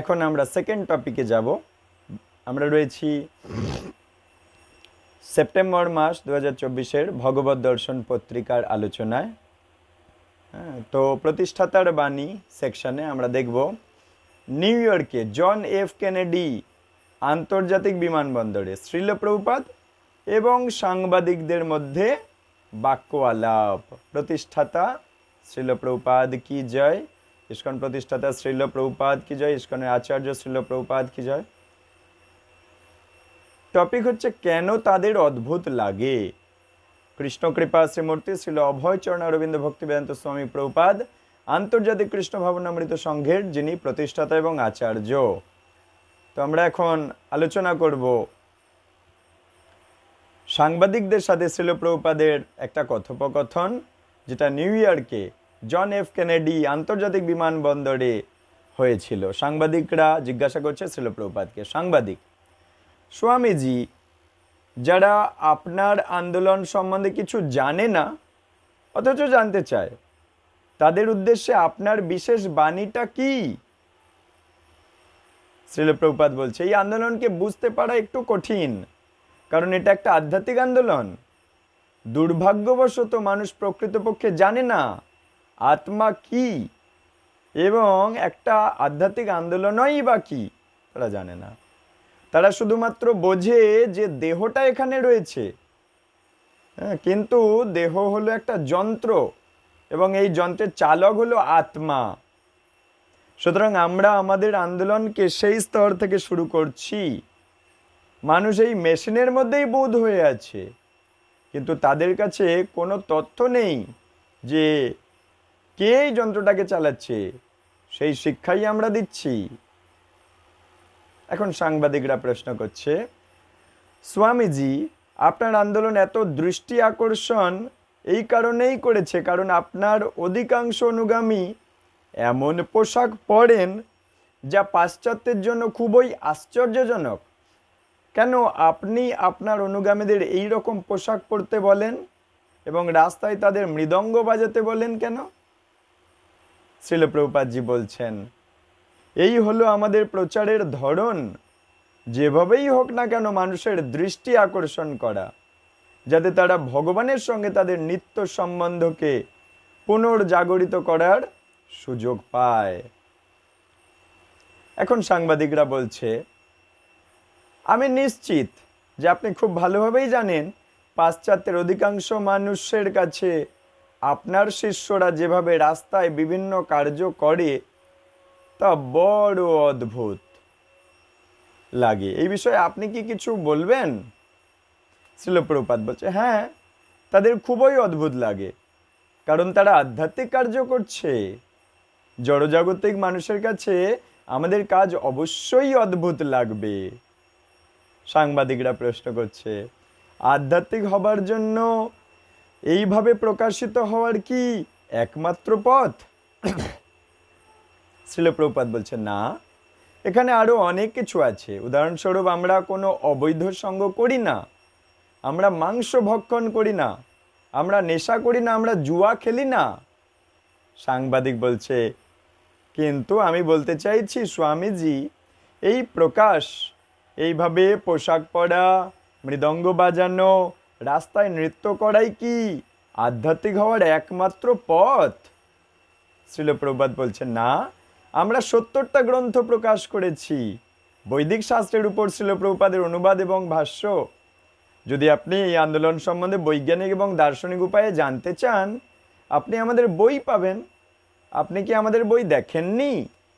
এখন আমরা সেকেন্ড টপিকে যাব। আমরা রয়েছি সেপ্টেম্বর মাস দু হাজার চব্বিশের ভগবত দর্শন পত্রিকার আলোচনায়। হ্যাঁ, তো প্রতিষ্ঠাতার বাণী সেকশনে আমরা দেখব নিউ ইয়র্কে জন এফ কেনেডি আন্তর্জাতিক বিমানবন্দরে শ্রীলপ্রভুপাদ এবং সাংবাদিকদের মধ্যে বাক্য আলাপ প্রতিষ্ঠাতা শ্রীলপ্রভুপাদ কি জয়? ইস্কন প্রতিষ্ঠাতা শ্রীলপ্রভুপাদ কি জয়? ইস্কনের আচার্য শ্রীলপ্রভুপাদ কি জয়? টপিক হচ্ছে, কেন তাদের অদ্ভুত লাগে? কৃষ্ণ কৃপা শ্রীমূর্তি ছিল অভয় চরণ অরবিন্দ ভক্তি বেদান্ত স্বামী প্রভুপাদ, আন্তর্জাতিক কৃষ্ণ ভাবনামৃত সংঘের যিনি প্রতিষ্ঠাতা এবং আচার্য। তো আমরা এখন আলোচনা করব সাংবাদিকদের সাথে ছিল প্রভুপাদের একটা কথোপকথন, যেটা নিউ ইয়র্কে জন এফ কেনেডি আন্তর্জাতিক বিমানবন্দরে হয়েছিল। সাংবাদিকরা জিজ্ঞাসা করছে ছিল প্রভুপাদকে সাংবাদিক, স্বামীজি, যারা আপনার আন্দোলন সম্বন্ধে কিছু জানে না, অথচ জানতে চায়, তাদের উদ্দেশ্যে আপনার বিশেষ বাণীটা কি? শ্রীলপ্রভুপাত বলছে, এই আন্দোলনকে বুঝতে পারা একটু কঠিন, কারণ এটা একটা আধ্যাত্মিক আন্দোলন। দুর্ভাগ্যবশত মানুষ প্রকৃতপক্ষে জানে না আত্মা কি? এবং একটা আধ্যাত্মিক আন্দোলনই বা কি? তারা জানে না। তারা শুধুমাত্র বোঝে যে দেহটা এখানে রয়েছে। হ্যাঁ, কিন্তু দেহ হলো একটা যন্ত্র এবং এই যন্ত্রের চালক হলো আত্মা। সুতরাং আমরা আমাদের আন্দোলনকে সেই স্তর থেকে শুরু করছি। মানুষ এই মেশিনের মধ্যেই বোধ হয়ে আছে। কিন্তু তাদের কাছে কোনো তথ্য নেই যে কে এই যন্ত্রটাকে চালাচ্ছে? সেই শিক্ষাই আমরা দিচ্ছি। এখন সাংবাদিকরা প্রশ্ন করছে, স্বামীজি, আপনার আন্দোলন এত দৃষ্টি আকর্ষণ, এই কারণেই করেছে, কারণ আপনার অধিকাংশ অনুগামী এমন পোশাক পরেন যা পাশ্চাত্যের জন্য খুবই আশ্চর্যজনক। কেন আপনি আপনার অনুগামীদের এই রকম পোশাক পরতে বলেন এবং রাস্তায় তাদের মৃদঙ্গ বাজাতে বলেন কেন? শিলপ্রভুপাদজি বলছেন, এই হলো আমাদের প্রচারের ধরন। যেভাবেই হোক না কেন মানুষের দৃষ্টি আকর্ষণ করা, যাতে তারা ভগবানের সঙ্গে তাদের নিত্য সম্বন্ধকে পুনর্জাগরিত করার সুযোগ পায়। এখন সাংবাদিকরা বলছে, আমি নিশ্চিত যে আপনি খুব ভালোভাবেই জানেন, পাশ্চাত্যের অধিকাংশ মানুষের কাছে আপনার শিষ্যরা যেভাবে রাস্তায় বিভিন্ন কার্য করে, তা বড় অদ্ভুত লাগে। এই বিষয়ে আপনি কি কিছু বলবেন? শিলপ্রপাত বলছে হ্যাঁ তাদের খুবই অদ্ভুত লাগে, কারণ তারা আধ্যাত্মিক কার্য করছে। জড়জাগতিক মানুষের কাছে আমাদের কাজ অবশ্যই অদ্ভুত লাগবে। সাংবাদিকরা প্রশ্ন করছে, আধ্যাত্মিক হবার জন্য এইভাবে প্রকাশিত হওয়ার কি একমাত্র পথ? শিলপ্রপাত বলছে, না। এখানে আরও অনেক কিছু আছে। উদাহরণস্বরূপ, আমরা কোনো অবৈধ সঙ্গ করি না। আমরা মাংস ভক্ষণ করি না। আমরা নেশা করি না। আমরা জুয়া খেলি না। সাংবাদিক বলছে, কিন্তু আমি বলতে চাইছি, স্বামীজি, এই প্রকাশ, এইভাবে পোশাক পরা, মৃদঙ্গ বাজানো রাস্তায় নৃত্য করাই কি আধ্যাত্মিক হওয়ার একমাত্র পথ? শিলপ্রভাত বলছেন, না, আমরা সত্তরটা গ্রন্থ প্রকাশ করেছি। বৈদিক শাস্ত্রের উপর শিলপ্রপাদের অনুবাদ এবং ভাষ্য। যদি আপনি এই আন্দোলন সম্বন্ধে বৈজ্ঞানিক এবং দার্শনিক উপায়ে জানতে চান, আপনি আমাদের বই পাবেন। আপনি কি আমাদের বই দেখেননি?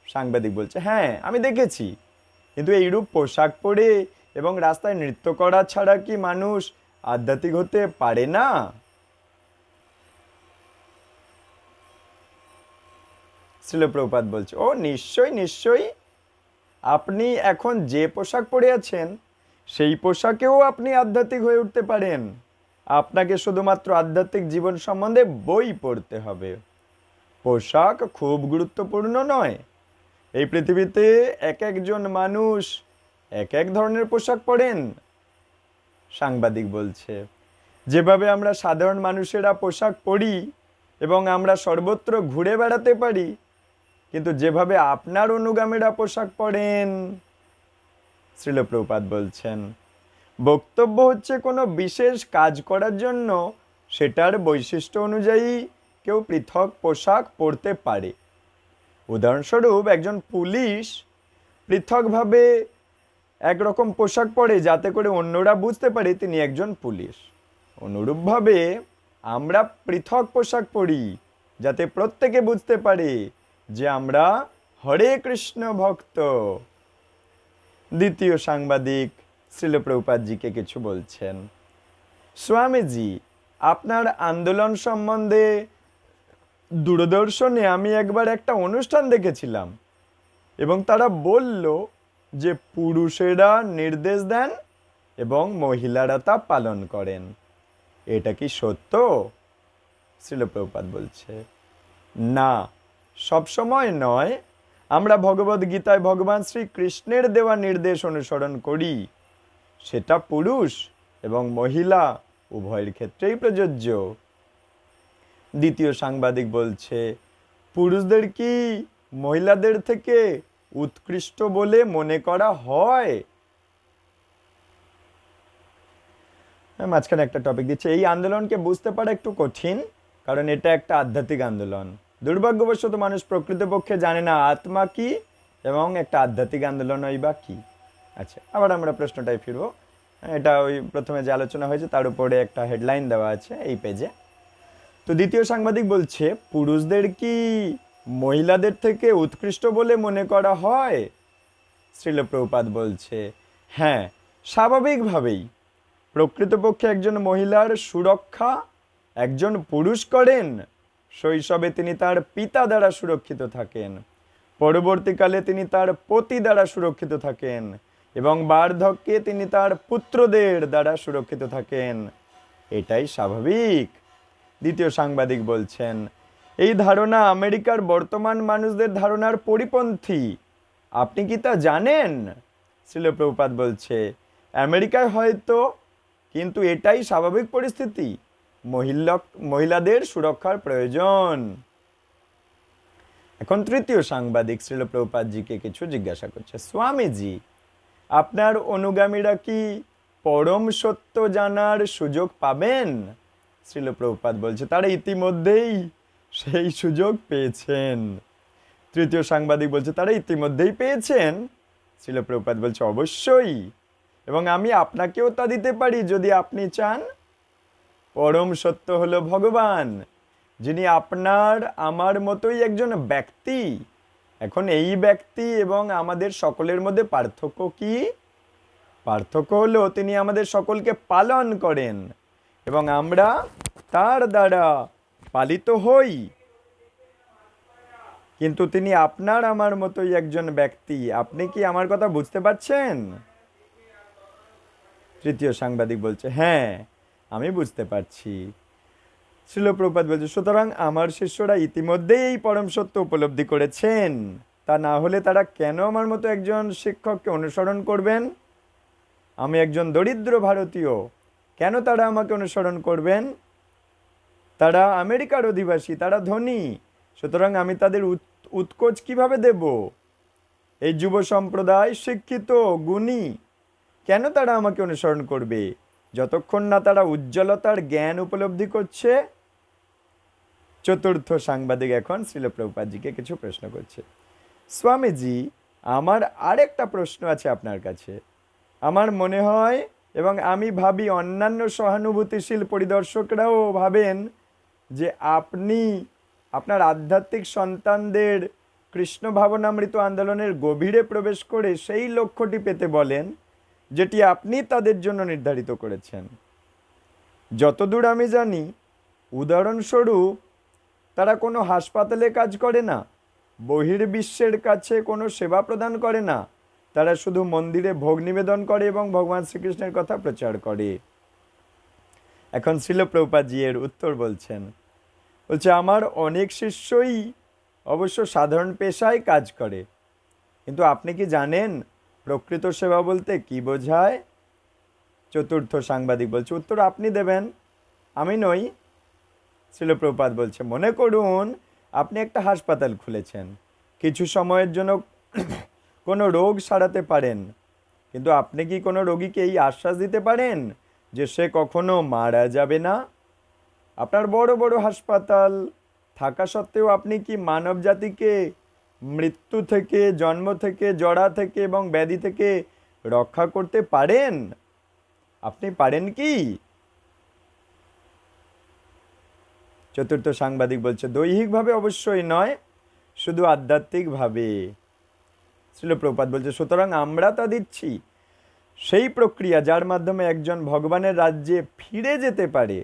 সাংবাদিক বলছে হ্যাঁ আমি দেখেছি। কিন্তু এইরূপ পোশাক পরে এবং রাস্তায় নৃত্য করা ছাড়া কি মানুষ আধ্যাত্মিক হতে পারে না। শিলপ্রপাত বলছে, ও, নিশ্চয়ই নিশ্চয়ই আপনি এখন যে পোশাক পরে আছেন, সেই পোশাকেও আপনি আধ্যাত্মিক হয়ে উঠতে পারেন। আপনাকে শুধুমাত্র আধ্যাত্মিক জীবন সম্বন্ধে বই পড়তে হবে। পোশাক খুব গুরুত্বপূর্ণ নয়। এই পৃথিবীতে এক একজন মানুষ এক এক ধরনের পোশাক পরেন। সাংবাদিক বলছে, যেভাবে আমরা সাধারণ মানুষেরা পোশাক পরি এবং আমরা সর্বত্র ঘুরে বেড়াতে পারি, কিন্তু যেভাবে আপনার অনুগামীরা পোশাক পরেন শ্রীল প্রভুপাদ বলছেন, বক্তব্য হচ্ছে কোনো বিশেষ কাজ করার জন্য সেটার বৈশিষ্ট্য অনুযায়ী কেউ পৃথক পোশাক পরতে পারে। উদাহরণস্বরূপ একজন পুলিশ পৃথকভাবে একরকম পোশাক পরে যাতে করে অন্যরা বুঝতে পারে তিনি একজন পুলিশ। অনুরূপভাবে আমরা পৃথক পোশাক পরি, যাতে প্রত্যেকে বুঝতে পারে যে আমরা হরে কৃষ্ণ ভক্ত। দ্বিতীয় সাংবাদিক শ্রীলপ্রভুপাদজিকে কিছু বলছেন। স্বামীজি, আপনার আন্দোলন সম্বন্ধে দূরদর্শনে আমি একবার একটা অনুষ্ঠান দেখেছিলাম এবং তারা বলল যে পুরুষেরা নির্দেশ দেন এবং মহিলারা তা পালন করেন। এটা কি সত্য? শিলপ্রপাত বলছে, না সব সময় নয়। আমরা ভগবদ গীতায় ভগবান শ্রীকৃষ্ণের দেওয়া নির্দেশ অনুসরণ করি। সেটা পুরুষ এবং মহিলা উভয়ের ক্ষেত্রেই প্রযোজ্য। দ্বিতীয় সাংবাদিক বলছে, পুরুষদের কি মহিলাদের থেকে উৎকৃষ্ট বলে মনে করা হয়। মাঝখানে একটা টপিক দিচ্ছে, এই আন্দোলনকে বুঝতে পারা একটু কঠিন, কারণ এটা একটা আধ্যাত্মিক আন্দোলন। দুর্ভাগ্যবশত মানুষ প্রকৃতপক্ষে জানে না আত্মা কি, এবং একটা আধ্যাত্মিক আন্দোলন ওই বা কি। আচ্ছা আবার আমরা প্রশ্নটাই ফিরবো। এটা ওই প্রথমে যে আলোচনা হয়েছে, তার উপরে একটা হেডলাইন দেওয়া আছে এই পেজে তো দ্বিতীয় সাংবাদিক বলছে, পুরুষদের কি মহিলাদের থেকে উৎকৃষ্ট বলে মনে করা হয়? শ্রীলপ্রপাত বলছে হ্যাঁ স্বাভাবিকভাবেই। প্রকৃতপক্ষে একজন মহিলার সুরক্ষা একজন পুরুষ করেন, শৈশবে তিনি তার পিতা দ্বারা সুরক্ষিত থাকেন। পরবর্তীকালে তিনি তার পতি দ্বারা সুরক্ষিত থাকেন এবং বার্ধক্যে তিনি তার পুত্রদের দ্বারা সুরক্ষিত থাকেন। এটাই স্বাভাবিক। দ্বিতীয় সাংবাদিক বলছেন এই ধারণা আমেরিকার বর্তমান মানুষদের ধারণার পরিপন্থী। আপনি কি তা জানেন? শিলপ্রপাত বলছে, আমেরিকায় হয়তো, কিন্তু এটাই স্বাভাবিক পরিস্থিতি। মহিলা মহিলাদের সুরক্ষার প্রয়োজন। এখন তৃতীয় সাংবাদিক শ্রীলপ্রপাতজিকে কিছু জিজ্ঞাসা করছে, স্বামীজি, আপনার অনুগামীরা কি পরম সত্য জানার সুযোগ পাবেন? শ্রীলপ্রপাত বলছে, তারা ইতিমধ্যেই সেই সুযোগ পেয়েছেন। তৃতীয় সাংবাদিক বলছে, তারা ইতিমধ্যেই পেয়েছেন। শিলপ্রপাত বলছে, অবশ্যই। এবং আমি আপনাকেও তা দিতে পারি যদি আপনি চান। পরম সত্য হলো ভগবান, যিনি আপনার, আমার মতোই একজন ব্যক্তি। এখন এই ব্যক্তি এবং আমাদের সকলের মধ্যে পার্থক্য কি? পার্থক্য হলো, তিনি আমাদের সকলকে পালন করেন এবং আমরা তার দ্বারা পালিত হই। কিন্তু তিনি আপনার আমার মতোই একজন ব্যক্তি। আপনি কি আমার কথা বুঝতে পারছেন? তৃতীয় সাংবাদিক বলছে হ্যাঁ আমি বুঝতে পারছি। শিলপ্রপাত বলছে, সুতরাং আমার শিষ্যরা ইতিমধ্যেই এই পরম সত্য উপলব্ধি করেছেন। তা না হলে তারা কেন আমার মতো একজন শিক্ষককে অনুসরণ করবেন? আমি একজন দরিদ্র ভারতীয়। কেন তারা আমাকে অনুসরণ করবেন? তারা আমেরিকার অধিবাসী, তারা ধনী। সুতরাং আমি তাদের উৎ- উৎকোচ কীভাবে দেব? এই যুব সম্প্রদায় শিক্ষিত, গুণী। কেন তারা আমাকে অনুসরণ করবে? যতক্ষণ না তারা উজ্জ্বলতার জ্ঞান উপলব্ধি করছে। চতুর্থ সাংবাদিক এখন শ্রীলপ্রভুপাদজিকে কিছু প্রশ্ন করছে। স্বামীজি, আমার আরেকটা প্রশ্ন আছে আপনার কাছে। আমার মনে হয় এবং আমি ভাবি অন্যান্য সহানুভূতিশীল পরিদর্শকরাও ভাবেন যে আপনি আপনার আধ্যাত্মিক সন্তানদের কৃষ্ণ ভাবনামৃত আন্দোলনের গভীরে প্রবেশ করে সেই লক্ষ্যটি পেতে বলেন, যেটি আপনি তাদের জন্য নির্ধারিত করেছেন। যতদূর আমি জানি, উদাহরণস্বরূপ, তারা কোনো হাসপাতালে কাজ করে না, বহির্বিশ্বের কাছে কোনো সেবা প্রদান করে না, তারা শুধু মন্দিরে ভোগ নিবেদন করে এবং ভগবান শ্রীকৃষ্ণের কথা প্রচার করে। এখন শিলপ্রপাজি এর উত্তর বলছেন বলছে, আমার অনেক শিষ্যই অবশ্য সাধারণ পেশায় কাজ করে। কিন্তু আপনি কি জানেন প্রকৃত সেবা বলতে কি বোঝায়? চতুর্থ সাংবাদিক বলছে, উত্তর আপনি দেবেন। আমি নই। শিলপ্রপাত বলছে, মনে করুন, আপনি একটা হাসপাতাল খুলেছেন। কিছু সময়ের জন্য কোনো রোগ সারাতে পারেন। কিন্তু আপনি কি কোনো রোগীকে এই আশ্বাস দিতে পারেন যে সে কখনো মারা যাবে না? আপনার বড় বড় হাসপাতাল থাকা সত্ত্বেও আপনি কি মানব জাতিকে মৃত্যু থেকে, জন্ম থেকে জড়া থেকে এবং ব্যাধি থেকে রক্ষা করতে পারেন? আপনি পারেন কি? চতুর্থ সাংবাদিক বলছে, দৈহিকভাবে অবশ্যই নয়, শুধু আধ্যাত্মিকভাবে। ছিল প্রপাত বলছে, সুতরাং আমরা তা দিচ্ছি। সেই প্রক্রিয়া যার মাধ্যমে একজন ভগবানের রাজ্যে ফিরে যেতে পারে।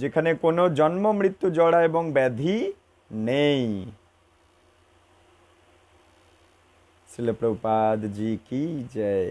যেখানে কোনো জন্ম মৃত্যু জড়া এবং ব্যাধি নেই। শিলপ্রপাদ জি কি জয়।